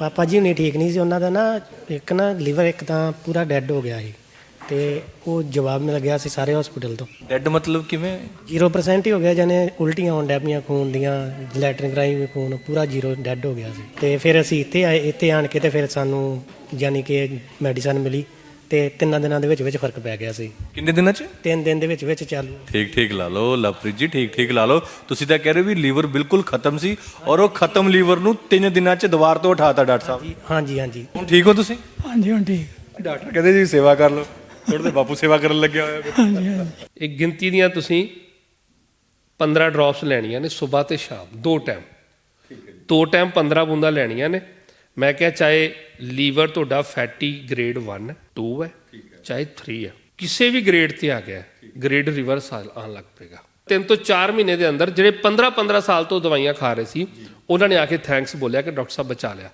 ਪਾਪਾ ਜੀ ਨਹੀਂ ਠੀਕ ਨਹੀਂ ਸੀ ਉਹਨਾਂ ਦਾ ਨਾ ਇੱਕ ਨਾ ਲਿਵਰ ਇੱਕ ਤਾਂ ਪੂਰਾ ਡੈੱਡ ਹੋ ਗਿਆ ਸੀ ਤੇ ਉਹ ਜਵਾਬ ਮਿਲ ਗਿਆ ਸੀ ਸਾਰੇ ਹਸਪੀਟਲ ਤੋਂ। ਡੈਡ ਮਤਲਬ ਕਿਵੇਂ? 0% ਹੀ ਹੋ ਗਿਆ ਜਾਨੇ ਉਲਟੀਆਂ ਹੋਣ ਡੈ ਪਈਆਂ ਖੂਨ ਦੀਆਂ ਲੈਟਰਿਨ ਰਾਹੀਂ ਵੀ ਖੂਨ ਪੂਰਾ ਜ਼ੀਰੋ ਡੈੱਡ ਹੋ ਗਿਆ ਸੀ। ਤੇ ਫਿਰ ਅਸੀਂ ਇੱਥੇ ਆਏ ਇੱਥੇ ਆਣ ਕੇ ਤੇ ਫਿਰ ਸਾਨੂੰ ਯਾਨੀ ਕਿ ਮੈਡੀਸਨ ਮਿਲੀ। ਤੇ ਤਿੰਨਾਂ ਦਿਨਾਂ ਦੇ ਵਿੱਚ ਵਿੱਚ ਫ਼ਰਕ ਪੈ ਗਿਆ ਸੀ। ਕਿੰਨੇ ਦਿਨਾਂ 'ਚ? ਤਿੰਨ ਦਿਨ ਦੇ ਵਿੱਚ ਵਿੱਚ ਚਾਲੂ। ਠੀਕ ਠੀਕ ਲਾ ਲਓ ਲਵਪ੍ਰੀਤ ਜੀ ਠੀਕ ਠੀਕ ਲਾ ਲਓ। ਤੁਸੀਂ ਤਾਂ ਕਹਿ ਰਹੇ ਹੋ ਵੀ ਲੀਵਰ ਬਿਲਕੁਲ ਖਤਮ ਸੀ ਔਰ ਉਹ ਖਤਮ ਲੀਵਰ ਨੂੰ 3 ਦਿਨਾਂ 'ਚ ਦੁਬਾਰ ਤੋਂ ਉਠਾਤਾ ਡਾਕਟਰ ਸਾਹਿਬ। ਹਾਂਜੀ ਹਾਂਜੀ ਹੁਣ ਠੀਕ ਹੋ ਤੁਸੀਂ? ਹਾਂਜੀ ਹੁਣ ਠੀਕ। ਡਾਕਟਰ ਕਹਿੰਦੇ ਜੀ ਸੇਵਾ ਕਰ ਲਓ। ਥੋੜੇ ਤੇ ਬਾਪੂ ਸੇਵਾ ਕਰਨ ਲੱਗਿਆ ਹੋਇਆ ਹੈ। ਹਾਂਜੀ ਹਾਂਜੀ। ਇੱਕ ਗਿਣਤੀ ਦੀਆਂ ਤੁਸੀਂ 15 ਡ੍ਰੌਪਸ ਲੈਣੀਆਂ ਨੇ ਸਵੇਰ ਤੇ ਸ਼ਾਮ ਦੋ ਟਾਈਮ ਦੋ ਟਾਈਮ 15 ਬੂੰਦਾਂ ਲੈਣੀਆਂ ਨੇ। ਮੈਂ ਕਿਹਾ ਚਾਹੇ ਲੀਵਰ ਤੁਹਾਡਾ ਫੈਟੀ ਗ੍ਰੇਡ 1 2 ਹੈ ਚਾਹੇ 3 ਹੈ ਕਿਸੇ ਵੀ ਗ੍ਰੇਡ ਤੇ ਆ ਗਿਆ ਗ੍ਰੇਡ ਰਿਵਰਸ ਆਉਣ ਲੱਗ ਪਏਗਾ। ਤਿੰਨ ਤੋਂ 4 ਮਹੀਨੇ ਦੇ ਅੰਦਰ ਜਿਹੜੇ 15 15 ਸਾਲ ਤੋਂ ਦਵਾਈਆਂ ਖਾ ਰਹੇ ਸੀ ਉਹਨਾਂ ਨੇ ਆ ਕੇ ਥੈਂਕਸ ਬੋਲਿਆ ਕਿ ਡਾਕਟਰ ਸਾਹਿਬ ਬਚਾ ਲਿਆ।